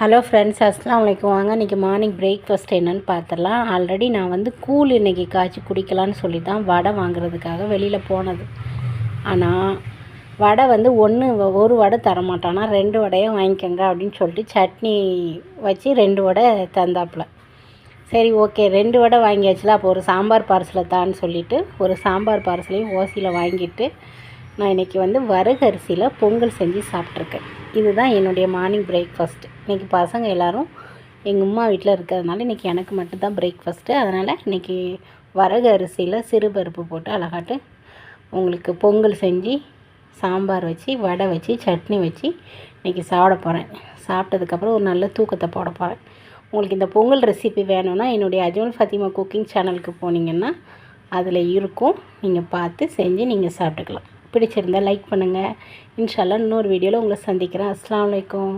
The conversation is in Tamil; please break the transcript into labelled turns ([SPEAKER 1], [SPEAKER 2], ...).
[SPEAKER 1] ஹலோ ஃப்ரெண்ட்ஸ் அஸ்லாம் வலைக்கும் வாங்க இன்றைக்கி மார்னிங் பிரேக்ஃபாஸ்ட் என்னென்னு பார்த்துடலாம். ஆல்ரெடி நான் வந்து கூழ் இன்றைக்கி காய்ச்சி குடிக்கலான்னு சொல்லி தான் வடை வாங்குறதுக்காக வெளியில் போனது. ஆனால் வடை வந்து ஒன்று ஒரு வடை தரமாட்டானா. ரெண்டு வடையும் வாங்கிக்கோங்க அப்படின்னு சொல்லிட்டு சட்னி வச்சு ரெண்டு வடை தந்தாப்புல. சரி ஓகே ரெண்டு வடை வாங்கியாச்சுல. அப்போ ஒரு சாம்பார் பார்சலை தான்னு சொல்லிவிட்டு ஒரு சாம்பார் பார்சலையும் ஓசியில் வாங்கிட்டு நான் இன்றைக்கி வந்து வரகரிசியில் பொங்கல் செஞ்சு சாப்பிட்ருக்கேன் இதுதான் என்னுடைய மார்னிங் பிரேக்ஃபாஸ்ட் இன்றைக்கி பசங்க எல்லோரும் எங்கள் அம்மா வீட்டில் இருக்கிறதுனால இன்றைக்கி எனக்கு மட்டும்தான் பிரேக்ஃபாஸ்ட்டு அதனால் இன்றைக்கி வரகு அரிசியில் சிறுபருப்பு போட்டு அழகாட்டு உங்களுக்கு பொங்கல் செஞ்சு சாம்பார் வச்சு வடை வச்சு சட்னி வச்சு இன்றைக்கி சாப்பிட போகிறேன் சாப்பிட்டதுக்கப்புறம் ஒரு நல்ல தூக்கத்தை போட போகிறேன் உங்களுக்கு இந்த பொங்கல் ரெசிபி வேணும்னா என்னுடைய அஜ்மல் ஃபத்திமா குக்கிங் சேனலுக்கு போனீங்கன்னா அதில் இருக்கும். நீங்கள் பார்த்து செஞ்சு நீங்கள் சாப்பிட்டுக்கலாம். பிடிச்சிருந்தால் லைக் பண்ணுங்கள் இன்ஷால்லாம் இன்னொரு வீடியோவில் உங்களை சந்திக்கிறேன். அஸ்லாம் வலைக்கம்